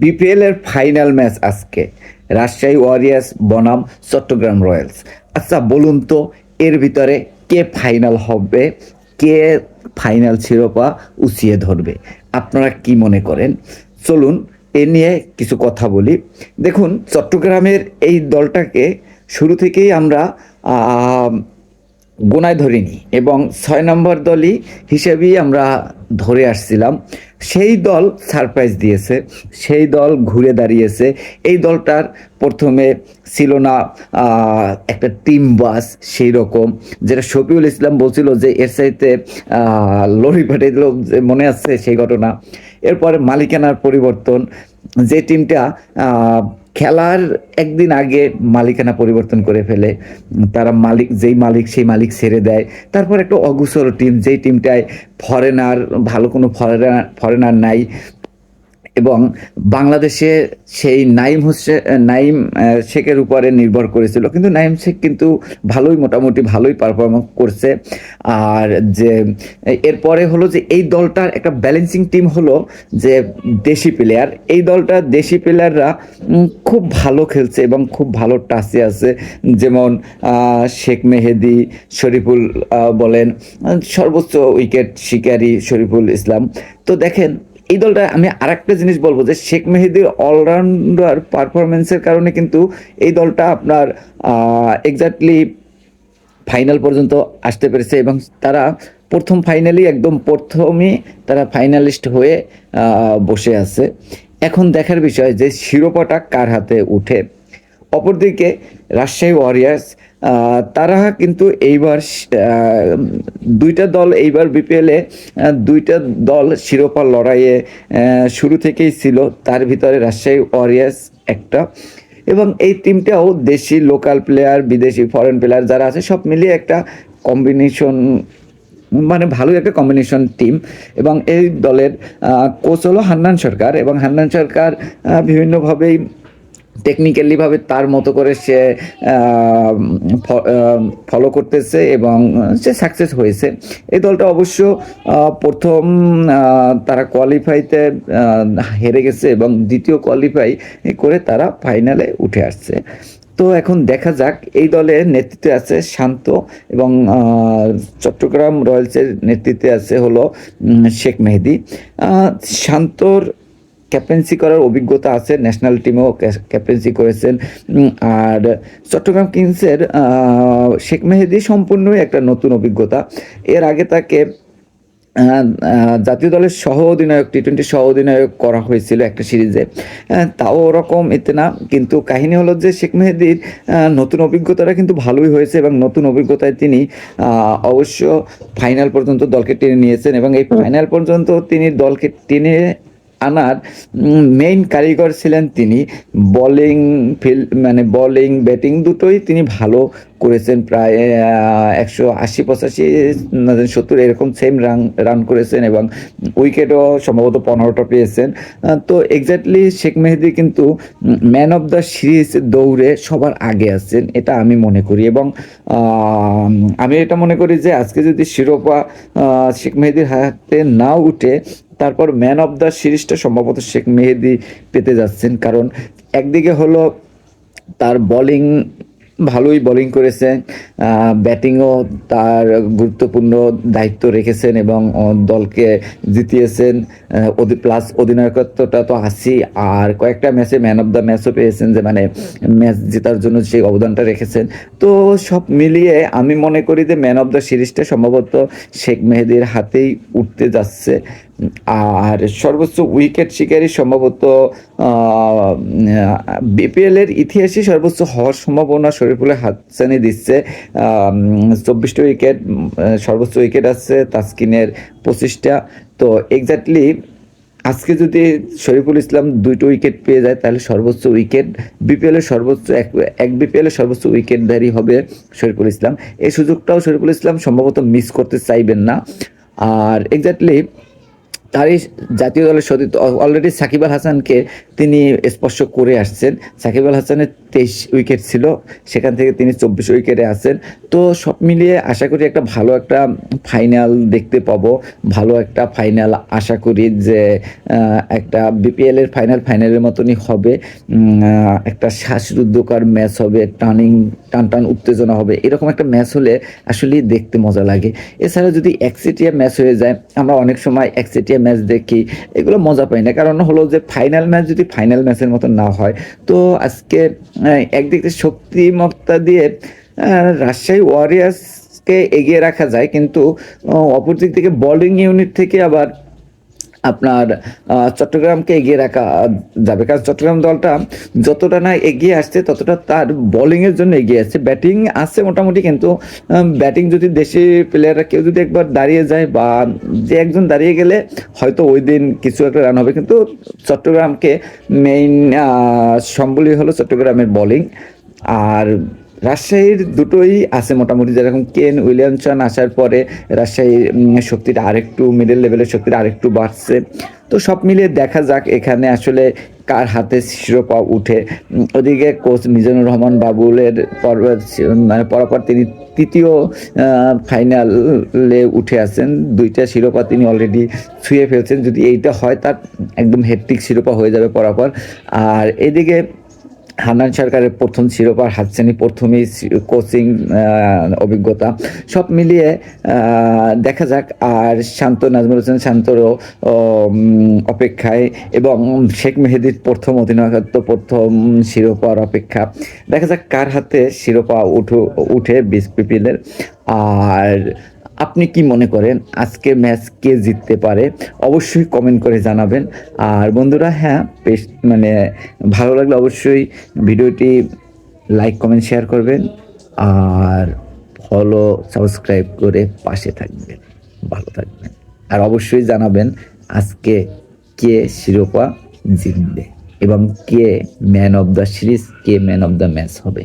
BPL এর final match আজকে। Rajshahi warriors বনাম চট্টগ্রাম রয়্যালস আচ্ছা বলুন তো, এর ভিতরে কে ফাইনাল হবে? কে ফাইনাল শিরোপা উচিয়ে ধরবে? আপনারা কি মনে করেন? চলুন, এ নিয়ে কিছু কথা বলি। দেখুন, চট্টগ্রামের এই দলটাকে শুরু থেকেই আমরা গোনায় ধরিনি এবং ছয় নম্বর দলই হিসেবেই আমরা ধরে আসছিলাম। সেই দল সারপ্রাইজ দিয়েছে, সেই দল ঘুরে দাঁড়িয়েছে। এই দলটার প্রথমে ছিল না একটা টিম বাস সেই রকম যেটা শফিউল ইসলাম বলছিল যে এর সাইতে লরি পাঠিয়ে দিল মনে আছে সেই ঘটনা। এরপরে মালিকানার পরিবর্তন, যে টিমটা খেলার একদিন আগে মালিকানা পরিবর্তন করে ফেলে। তারা মালিক, যেই মালিক সেই মালিক ছেড়ে দেয়। তারপর একটা অগুসর টিম যেই টিমটায় ফরেনার ভালো কোনো ফরেনার ফরেনার নাই এবং বাংলাদেশে সেই নাইম হোসেন নাইম শেখের উপরে নির্ভর করেছিল। কিন্তু নাইম শেখ কিন্তু ভালোই, মোটামুটি ভালোই পারফরমেন্স করছে। আর যে, এরপরে হলো যে, এই দলটার একটা ব্যালেন্সিং টিম হলো যে দেশি প্লেয়ার এই দলটা দেশি প্লেয়াররা খুব ভালো খেলছে এবং খুব ভালো টাচে আছে। যেমন শেখ মেহেদি, শরীফুল বলেন, সর্বোচ্চ উইকেট শিকারী শরীফুল ইসলাম। তো দেখেন এই দলটা আমি আরেকটা জিনিস বলব যে শেখ মেহেদির অলরাউন্ডার পারফরমেন্সের কারণে কিন্তু এই দলটা আপনার এক্স্যাক্টলি ফাইনাল পর্যন্ত আসতে পেরেছে এবং তারা প্রথম ফাইনালি একদম প্রথমই তারা ফাইনালিস্ট হয়ে বসে আছে। এখন দেখার বিষয় যে শিরোপাটা কার হাতে উঠে? অপরদিকে রাজশাহী ওয়ারিয়ার্স তারা কিন্তু এইবার দুইটা দল এইবার বিপিএলে দুইটা দল শিরোপা লড়াইয়ে শুরু থেকেই ছিল। তার ভিতরে রাজশাহী ওয়ারিয়ার্স একটা। এবং এই টিমটাও দেশি লোকাল প্লেয়ার বিদেশি ফরেন প্লেয়ার যারা আছে, সব মিলিয়ে একটা কম্বিনেশন মানে ভালোই একটা কম্বিনেশন টিম এবং এই দলের কোচ হলো হান্নান সরকার। এবং হান্নান সরকার বিভিন্নভাবেই টেকনিক্যালি ভাবে তার মতো করে সে ফলো করতেছে এবং সে সাকসেস হয়েছে। এই দলটা অবশ্য প্রথম তারা কোয়ালিফাইতে হেরে গেছে এবং দ্বিতীয় কোয়ালিফাই করে তারা ফাইনালে উঠে আসছে। তো এখন দেখা যাক, এই দলের নেতৃত্বে আছে শান্ত এবং চট্টগ্রাম রয়্যালসের নেতৃত্বে আছে হলো শেখ মেহেদি। শান্তর ক্যাপ্টেন্সি করার অভিজ্ঞতা আছে ন্যাশনাল টিমেও ক্যাপ্টেন্সি করেছেন। আর চট্টগ্রাম কিংসের শেখ মেহেদি সম্পূর্ণই একটা নতুন অভিজ্ঞতা। এর আগে তাকে জাতীয় দলের সহ অধিনায়ক টি টোয়েন্টি সহ অধিনায়ক করা হয়েছিল একটা সিরিজে। তাও ওরকম এতে না, কিন্তু কাহিনী হলো যে শেখ মেহেদির নতুন অভিজ্ঞতাটা কিন্তু ভালোই হয়েছে এবং নতুন অভিজ্ঞতায় তিনি অবশ্য ফাইনাল পর্যন্ত দলকে টেনে নিয়েছেন এবং এই ফাইনাল পর্যন্ত তিনি দলকে টেনে আনার মেইন কারিগর ছিলেন তিনি। বোলিং ফিল মানে বোলিং ব্যাটিং দুটোই তিনি ভালো করেছেন। প্রায় একশো আশি পঁচাশি সত্তর এরকম সেম রান রান করেছেন এবং উইকেটও সম্ভবত পনেরোটা পেয়েছেন। তো এক্স্যাক্টলি শেখ মেহেদি কিন্তু ম্যান অফ দ্য সিরিজ দৌড়ে সবার আগে আছেন এটা আমি মনে করি। এবং আমি এটা মনে করি যে আজকে যদি শিরোপা শেখ মেহেদির হাতে না উঠে তারপর ম্যান অফ দ্য সিরিজটা সম্ভবত শেখ মেহেদি পেতে যাচ্ছেন। কারণ একদিকে হলো তার বোলিং ভালোই বোলিং করেছেন ব্যাটিংও তার গুরুত্বপূর্ণ দায়িত্ব রেখেছেন এবং দলকে জিতিয়েছেন। প্লাস অধিনায়কত্বটা তো আসি আর কয়েকটা ম্যাচে ম্যান অফ দ্য ম্যাচও পেয়েছেন যে মানে ম্যাচ জেতার জন্য সেই অবদানটা রেখেছেন। তো সব মিলিয়ে আমি মনে করি যে ম্যান অফ দ্য সিরিজটা সম্ভবত শেখ মেহেদির হাতেই উঠতে যাচ্ছে। আর সর্বোচ্চ উইকেট শিকারী সম্ভবত বিপিএল এর ইতিহাসে সর্বোচ্চ হওয়ার সম্ভাবনা শরীফুলের হাতছানি দিচ্ছে। চব্বিশটা উইকেট সর্বোচ্চ উইকেট আছে তাসকিনের পঁচিশটা। তো এক্স্যাক্টলি আজকে যদি শরীফুল ইসলাম দুইটো উইকেট পেয়ে যায়, তাহলে সর্বোচ্চ উইকেট বিপিএল এর সর্বোচ্চ, এক এক বিপিএল এর সর্বোচ্চ উইকেটধারী হবে শরীফুল ইসলাম। এই সুযোগটাও শরীফুল ইসলাম সম্ভবত মিস করতে চাইবেন না। আর এক্স্যাক্টলি তারই জাতীয় দলের সতীর্থ, অলরেডি সাকিব আল হাসানকে তিনি স্পর্শ করে আসছেন। সাকিব আল হাসানের তেইশ উইকেট ছিল, সেখান থেকে তিনি চব্বিশ উইকেটে আছেন। তো সব মিলিয়ে আশা করি একটা ভালো একটা ফাইনাল দেখতে পাবো, ভালো একটা ফাইনাল আশা করি যে একটা বিপিএল এর ফাইনাল, ফাইনালের মতনই হবে। একটা শ্বাসরুদ্ধকর ম্যাচ হবে টার্নিং টান টান উত্তেজনা হবে, এরকম একটা ম্যাচ হলে আসলে দেখতে মজা লাগে। এছাড়া যদি একসেটিয়া ম্যাচ হয়ে যায়, আমরা অনেক সময় একসেটিয়া ম্যাচ দেখি, এগুলো মজা পাই না। কারণ হলো যে, ফাইনাল ম্যাচ যদি ফাইনাল ম্যাচের মতো না হয়, তো আজকে একদিক থেকে শক্তিমত্তা দিয়ে রাজশাহী ওয়ারিয়ার্সকে এগিয়ে রাখা যায়, কিন্তু অপর দিক থেকে বোলিং ইউনিট থেকে আবার আপনার চট্টগ্রামকে এগিয়ে রাখা যাবে। কারণ চট্টগ্রাম দলটা যতটা না এগিয়ে আসছে, ততটা তার বোলিংয়ের জন্য এগিয়ে আসছে। ব্যাটিং আছে মোটামুটি, কিন্তু ব্যাটিং যদি দেশি প্লেয়াররা কেউ যদি একবার দাঁড়িয়ে যায় বা যে একজন দাঁড়িয়ে গেলে হয়তো ওই দিন কিছু একটা রান হবে। কিন্তু চট্টগ্রামকে মেইন সম্বলই হলো চট্টগ্রামের বোলিং আর রাজশাহীর দুটোই আছে মোটামুটি যেরকম কেন উইলিয়ামসন আসার পরে রাজশাহীর শক্তিটা আরেকটু মিডল লেভেলের শক্তিটা আরেকটু বাড়ছে। তো সব মিলিয়ে দেখা যাক এখানে আসলে কার হাতে শিরোপা উঠে। ওদিকে কোচ মিজানুর রহমান বাবুলের মানে পরপর তিনি তৃতীয় ফাইনালে উঠে আছেন। দুইটা শিরোপা তিনি অলরেডি ছুঁয়ে ফেলছেন। যদি এইটা হয় তার একদম হেট্রিক শিরোপা হয়ে যাবে পরপর। আর এদিকে হান্নান সরকারের প্রথম শিরোপার হাতছানি প্রথমেই কোচিং অভিজ্ঞতা। সব মিলিয়ে দেখা যাক। আর শান্ত নাজমুল হোসেন শান্তরও অপেক্ষায় এবং শেখ মেহেদির প্রথম অধিনায়কত্ব, প্রথম শিরোপার অপেক্ষা। দেখা যাক কার হাতে শিরোপা উঠু, উঠে বিসপিপিএলের আর আপনি কি মনে করেন আজকে ম্যাচ কে জিততে পারে? অবশ্যই কমেন্ট করে জানাবেন। আর বন্ধুরা হ্যাঁ বেশ মানে ভালো লাগলে অবশ্যই ভিডিওটি লাইক কমেন্ট শেয়ার করবেন। আর ফলো সাবস্ক্রাইব করে পাশে থাকবেন। ভালো থাকবেন। আর অবশ্যই জানাবেন আজকে কে শিরোপা জিতবে এবং কে ম্যান অফ দ্য সিরিজ কে ম্যান অফ দ্য ম্যাচ হবে।